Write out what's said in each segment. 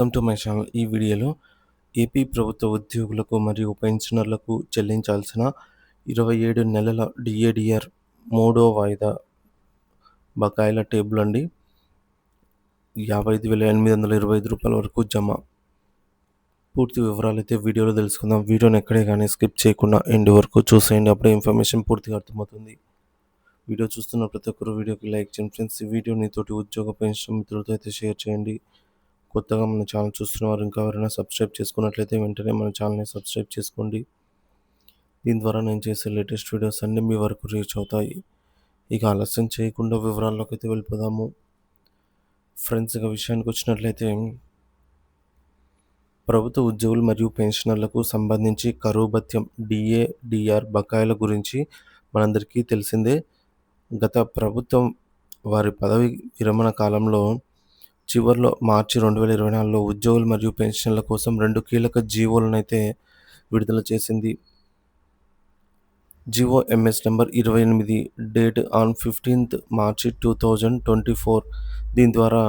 Welcome to my channel. ఈ వీడియోలో AP ప్రభుత్వ ఉద్యోగులకు మరియు పెన్షనర్లకు చెల్లించాల్సిన ఇరవై ఏడు నెలల డిఏడిఆర్ మూడో వాయిదా బకాయిల టేబుల్ అండి. యాభై ఐదు వేల ఎనిమిది వందల ఇరవై ఐదు రూపాయల వరకు జమ. పూర్తి వివరాలు అయితే వీడియోలో తెలుసుకుందాం. వీడియోని ఎక్కడే కానీ స్కిప్ చేయకుండా ఎండ్ వరకు చూసేయండి. అప్పుడే ఇన్ఫర్మేషన్ పూర్తిగా అర్థమవుతుంది. వీడియో చూస్తున్న ప్రతి ఒక్కరు వీడియోకి లైక్ చేయండి. ఫ్రెండ్స్ ఈ వీడియోని తోటి ఉద్యోగ పెన్షన్ మిత్రులతో అయితే షేర్ చేయండి. కొత్తగా మన ఛానల్ చూస్తున్నవారు ఇంకా ఎవరైనా సబ్స్క్రైబ్ చేసుకున్నట్లయితే వెంటనే మన ఛానల్ని సబ్స్క్రైబ్ చేసుకోండి. దీని ద్వారా నేను చేసే లేటెస్ట్ వీడియోస్ అన్నీ మీ వరకు రీచ్ అవుతాయి. ఇక ఆలస్యం చేయకుండా వివరాల్లోకి అయితే వెళ్ళిపోదాము. ఫ్రెండ్స్ ఇక విషయానికి వచ్చినట్లయితే ప్రభుత్వ ఉద్యోగులు మరియు పెన్షనర్లకు సంబంధించి కరువు భత్యం డిఏ డిఆర్ బకాయిల గురించి మనందరికీ తెలిసిందే. గత ప్రభుత్వం వారి పదవి విరమణ కాలంలో చివరిలో మార్చి రెండు వేల ఇరవై నాలుగులో ఉద్యోగులు మరియు పెన్షన్ల కోసం రెండు కీలక జీవోలనైతే విడుదల చేసింది. జివో ఎంఎస్ నెంబర్ ఇరవై ఎనిమిది date on fifteenth March two thousand twenty four. దీని ద్వారా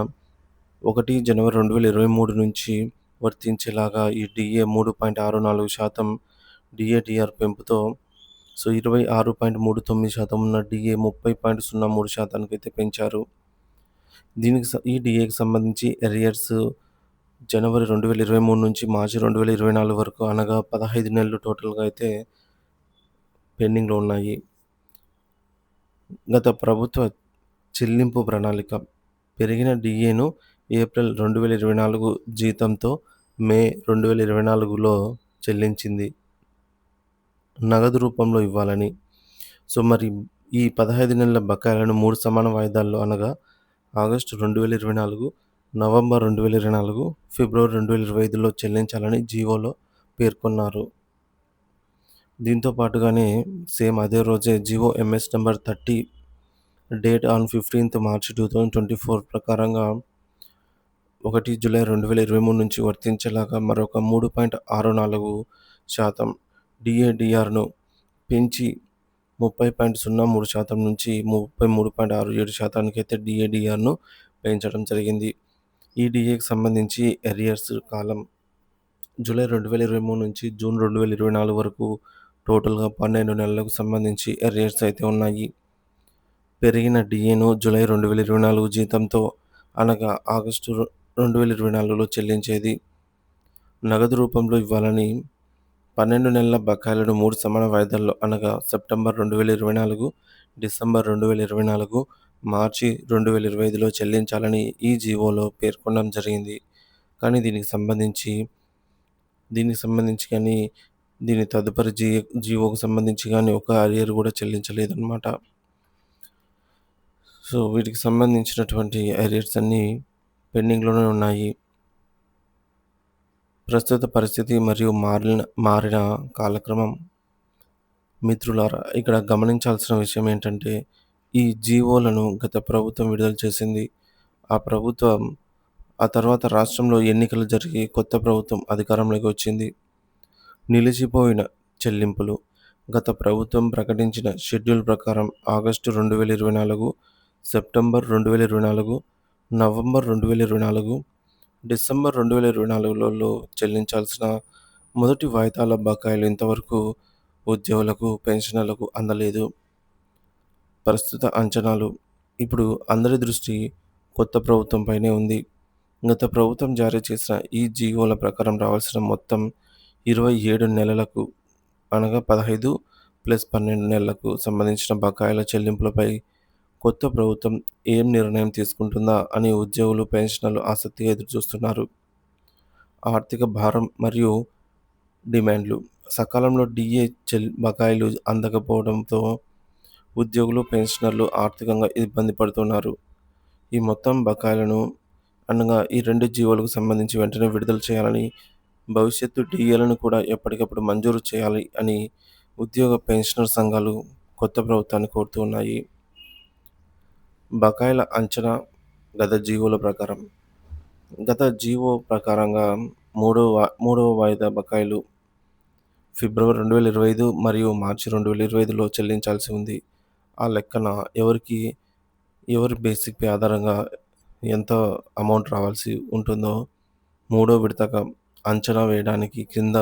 ఒకటి జనవరి రెండు వేల ఇరవై మూడు నుంచి వర్తించేలాగా ఈ డిఏ మూడు పాయింట్ ఆరు నాలుగు శాతం డిఏడిఆర్ పెంపుతో సో ఇరవై ఆరు పాయింట్ మూడు తొమ్మిది శాతం ఉన్న డిఏ ముప్పై పాయింట్ సున్నా మూడు శాతానికి అయితే పెంచారు. దీనికి ఈ డిఏకి సంబంధించి ఎరియర్స్ జనవరి రెండు వేల ఇరవై మూడు నుంచి మార్చి రెండు వేల ఇరవై నాలుగు వరకు అనగా పదహైదు నెలలు టోటల్గా అయితే పెండింగ్లో ఉన్నాయి గత ప్రభుత్వ చెల్లింపు ప్రణాళిక పెరిగిన డిఏను ఏప్రిల్ రెండు వేల ఇరవై నాలుగు జీతంతో మే రెండు వేల ఇరవై నాలుగులో చెల్లించింది. నగదు రూపంలో ఇవ్వాలని. సో మరి ఈ పదహైదు నెలల బకాయిలను మూడు సమాన వాయిదాల్లో అనగా ఆగస్టు రెండు వేల ఇరవై నాలుగు నవంబర్ రెండు వేల ఇరవై నాలుగు ఫిబ్రవరి రెండు వేల ఇరవై ఐదులో చెల్లించాలని జీవోలో పేర్కొన్నారు. దీంతో పాటుగానే సేమ్ అదే రోజే GO MS number thirty date on fifteenth March two thousand twenty four ప్రకారంగా ఒకటి జూలై రెండు వేల ఇరవై మూడు నుంచి వర్తించేలాగా మరొక మూడు పాయింట్ ఆరు నాలుగు శాతం డిఏడిఆర్ను పెంచి ముప్పై పాయింట్ సున్నా మూడు శాతం నుంచి ముప్పై మూడు పాయింట్ ఆరు ఏడు శాతానికి అయితే డిఏడిఆర్ను పెంచడం జరిగింది. ఈ డిఏకి సంబంధించి ఎరియర్స్ కాలం జూలై రెండు వేల ఇరవై మూడు నుంచి జూన్ రెండు వేల ఇరవై నాలుగు వరకు టోటల్గా పన్నెండు నెలలకు సంబంధించి ఎరియర్స్ అయితే ఉన్నాయి. పెరిగిన డిఏను జూలై రెండు వేల ఇరవై నాలుగు జీతంతో అనగా ఆగస్టు రెండు వేల ఇరవై నాలుగులో చెల్లించేది. నగదు రూపంలో ఇవ్వాలని పన్నెండు నెలల బకాయిలను మూడు సమాన వాయిదాల్లో అనగా సెప్టెంబర్ రెండు వేల ఇరవై నాలుగు డిసెంబర్ రెండు వేల ఇరవై నాలుగు మార్చి రెండు వేల ఇరవై ఐదులో చెల్లించాలని ఈ జీవోలో పేర్కొనడం జరిగింది. కానీ దీనికి సంబంధించి దీనికి సంబంధించి కానీ దీని తదుపరి జీ జీవోకు సంబంధించి కానీ ఒక అరియర్ కూడా చెల్లించలేదన్నమాట. సో వీటికి సంబంధించినటువంటి అరియర్స్ అన్నీ పెండింగ్లోనే ఉన్నాయి. ప్రస్తుత పరిస్థితి మరియు మారిన మారిన కాలక్రమం మిత్రులారా ఇక్కడ గమనించాల్సిన విషయం ఏంటంటే ఈ జీవోలను గత ప్రభుత్వం విడుదల చేసింది. ఆ ప్రభుత్వం ఆ తర్వాత రాష్ట్రంలో ఎన్నికలు జరిగి కొత్త ప్రభుత్వం అధికారంలోకి వచ్చింది. నిలిచిపోయిన చెల్లింపులు. గత ప్రభుత్వం ప్రకటించిన షెడ్యూల్ ప్రకారం ఆగస్టు రెండు వేల ఇరవై నాలుగు సెప్టెంబర్ రెండు వేల ఇరవై నాలుగు నవంబర్ రెండు వేల ఇరవై నాలుగు డిసెంబర్ రెండు వేల ఇరవై నాలుగులో చెల్లించాల్సిన మొదటి వాయిదాల బకాయిలు ఇంతవరకు ఉద్యోగులకు పెన్షనర్లకు అందలేదు. ప్రస్తుత అంచనాలు ఇప్పుడు అందరి దృష్టి కొత్త ప్రభుత్వంపైనే ఉంది. గత ప్రభుత్వం జారీ చేసిన ఈ జీవోల ప్రకారం రావాల్సిన మొత్తం ఇరవై ఏడు నెలలకు అనగా పదహైదు ప్లస్ పన్నెండు నెలలకు సంబంధించిన బకాయిల చెల్లింపులపై కొత్త ప్రభుత్వం ఏం నిర్ణయం తీసుకుంటుందా అని ఉద్యోగులు పెన్షనర్లు ఆసక్తిగా ఎదురుచూస్తున్నారు. ఆర్థిక భారం మరియు డిమాండ్లు. సకాలంలో డిఏ చెల్ బకాయిలు అందకపోవడంతో ఉద్యోగులు పెన్షనర్లు ఆర్థికంగా ఇబ్బంది పడుతున్నారు. ఈ మొత్తం బకాయిలను అనగా ఈ రెండు జీవోలకు సంబంధించి వెంటనే విడుదల చేయాలని భవిష్యత్తు డిఏలను కూడా ఎప్పటికప్పుడు మంజూరు చేయాలి అని ఉద్యోగ పెన్షనర్ సంఘాలు కొత్త ప్రభుత్వాన్ని కోరుతూ ఉన్నాయి. బకాయిల అంచనా గత జీవోల ప్రకారం. గత జీవో ప్రకారంగా మూడవ మూడవ వాయిదా బకాయిలు ఫిబ్రవరి రెండు వేల ఇరవై ఐదు మరియు మార్చి రెండు వేల ఇరవై ఐదులో చెల్లించాల్సి ఉంది. ఆ లెక్కన ఎవరికి ఎవరి బేసిక్ పే ఆధారంగా ఎంత అమౌంట్ రావాల్సి ఉంటుందో మూడో విడతగా అంచనా వేయడానికి కింద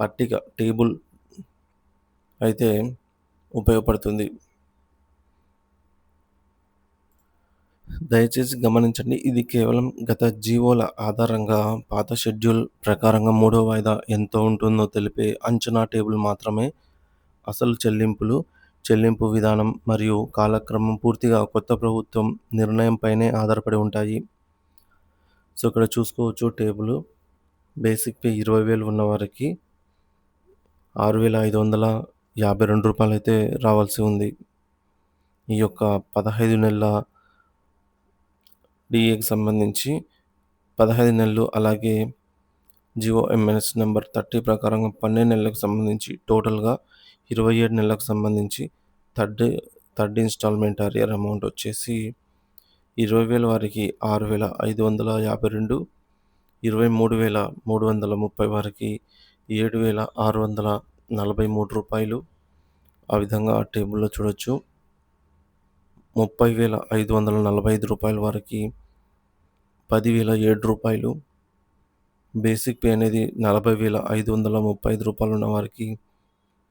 పట్టిక టేబుల్ అయితే ఉపయోగపడుతుంది. దయచేసి గమనించండి ఇది కేవలం గత జీవోల ఆధారంగా పాత షెడ్యూల్ ప్రకారంగా మూడో వాయిదా ఎంత ఉంటుందో తెలిపే అంచనా టేబుల్ మాత్రమే. అసలు చెల్లింపులు చెల్లింపు విధానం మరియు కాలక్రమం పూర్తిగా కొత్త ప్రభుత్వం నిర్ణయంపైనే ఆధారపడి ఉంటాయి. సో ఇక్కడ చూసుకోవచ్చు టేబుల్. బేసిక్ పే ఇరవై వేలు ఉన్న వారికి ఆరు వేల ఐదు వందల యాభై రెండు రూపాయలు అయితే రావాల్సి ఉంది. ఈ యొక్క పదహైదు నెలల డిఏకి సంబంధించి పదహైదు నెలలు అలాగే జిఓఎంఎన్ఎస్ నెంబర్ థర్టీ ప్రకారంగా పన్నెండు నెలలకు సంబంధించి టోటల్గా ఇరవై ఏడు నెలలకు సంబంధించి third third instalment arrear amount వచ్చేసి ఇరవై వేల వారికి ఆరు వేల ఐదు వందల యాభై రెండు ఇరవై మూడు వేల మూడు వందల ముప్పై వారికి ఏడు వేల ఆరు వందల నలభై మూడు రూపాయలు. ఆ విధంగా ఆ టేబుల్లో చూడొచ్చు. ముప్పై వేల ఐదు వందల నలభై ఐదు రూపాయల వరకు పదివేల ఏడు రూపాయలు. బేసిక్ పే అనేది నలభై వేల ఐదు వందల ముప్పై ఐదు రూపాయలు ఉన్న వారికి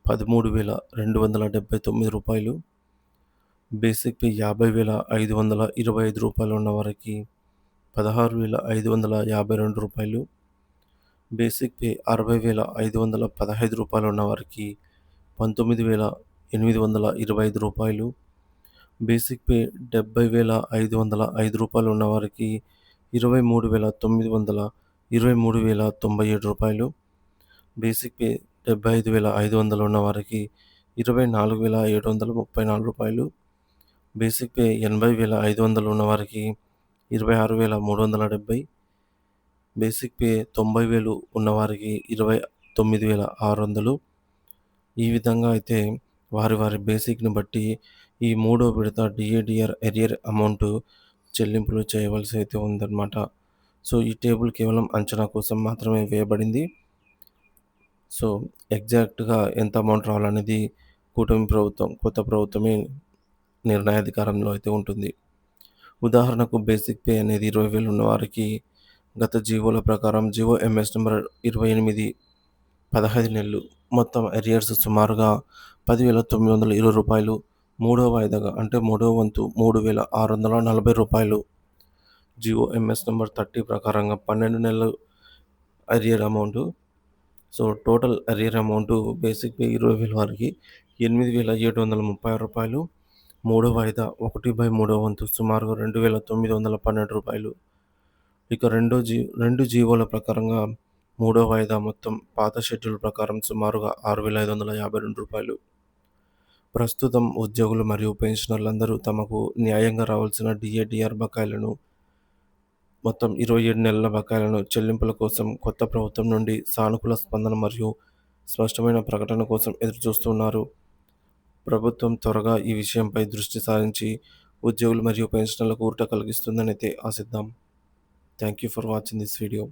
పదమూడు వేల రెండు వందల డెబ్బై తొమ్మిది రూపాయలు. బేసిక్ పే యాభై వేల ఐదు వందల ఇరవై ఐదు రూపాయలు ఉన్న వారికి పదహారు వేల ఐదు వందల యాభై రెండు రూపాయలు. బేసిక్ పే అరవై వేల ఐదు వందల పదహైదు రూపాయలు ఉన్న వారికి పంతొమ్మిది వేల ఎనిమిది వందల ఇరవై ఐదు రూపాయలు. బేసిక్ పే డెబ్బై వేల ఐదు వందల ఐదు రూపాయలు ఉన్నవారికి ఇరవై మూడు వేల తొమ్మిది వందల ఇరవై మూడు వేల తొంభై ఏడు రూపాయలు. బేసిక్ పే డెబ్బై ఐదు వేల ఐదు వందలు ఉన్నవారికి ఇరవై నాలుగు వేల ఏడు వందల ముప్పై నాలుగు రూపాయలు. బేసిక్ పే ఎనభై వేల ఐదు వందలు ఉన్నవారికి ఇరవై ఆరు వేల మూడు వందల డెబ్బై. బేసిక్ పే తొంభై వేలు ఉన్నవారికి ఇరవై తొమ్మిది వేల ఆరు వందలు ఈ విధంగా అయితే వారి వారి బేసిక్ని బట్టి ఈ మూడో విడత డిఏడిఆర్ ఎరియర్ అమౌంట్ చెల్లింపులు చేయవలసి అయితే ఉందన్నమాట. సో ఈ టేబుల్ కేవలం అంచనా కోసం మాత్రమే వేయబడింది. సో ఎగ్జాక్ట్గా ఎంత అమౌంట్ రావాలనేది కూటమి ప్రభుత్వం కొత్త ప్రభుత్వమే నిర్ణయాధికారంలో అయితే ఉంటుంది. ఉదాహరణకు బేసిక్ పే అనేది ఇరవై వేలు ఉన్న వారికి గత జీవోల ప్రకారం జీవో ఎంఎస్ నెంబర్ ఇరవై ఎనిమిది పదహైదు నెలలు. మొత్తం ఎరియర్స్ సుమారుగా పదివేల తొమ్మిది వందల ఇరవై రూపాయలు మూడో వాయిదాగా అంటే మూడో వంతు మూడు వేల ఆరు వందల నలభై రూపాయలు. జియో ఎంఎస్ నెంబర్ థర్టీ ప్రకారంగా పన్నెండు నెలలు arrear amount. So total arrear amount basic pay ఇరవై వేల వారికి ఎనిమిది వేల ఏడు వందల ముప్పై రూపాయలు. మూడో వాయిదా ఒకటి బై మూడో వంతు సుమారుగా రెండు వేల తొమ్మిది వందల పన్నెండు రూపాయలు. ఇక రెండో జీ రెండు జీవోల ప్రకారంగా మూడో వాయిదా మొత్తం పాత షెడ్యూల్ ప్రకారం సుమారుగా ఆరు వేల ఐదు వందల యాభై రెండు రూపాయలు. ప్రస్తుతం ఉద్యోగులు మరియు పెన్షనర్లందరూ తమకు న్యాయంగా రావాల్సిన డిఏడిఆర్ బకాయిలను మొత్తం ఇరవై ఏడు నెలల బకాయిలను చెల్లింపుల కోసం కొత్త ప్రభుత్వం నుండి సానుకూల స్పందన మరియు స్పష్టమైన ప్రకటన కోసం ఎదురుచూస్తున్నారు. ప్రభుత్వం త్వరగా ఈ విషయంపై దృష్టి సారించి ఉద్యోగులు మరియు పెన్షనర్లకు ఊరట కలిగిస్తుందని అయితే ఆశిద్దాం. Thank you for watching this video.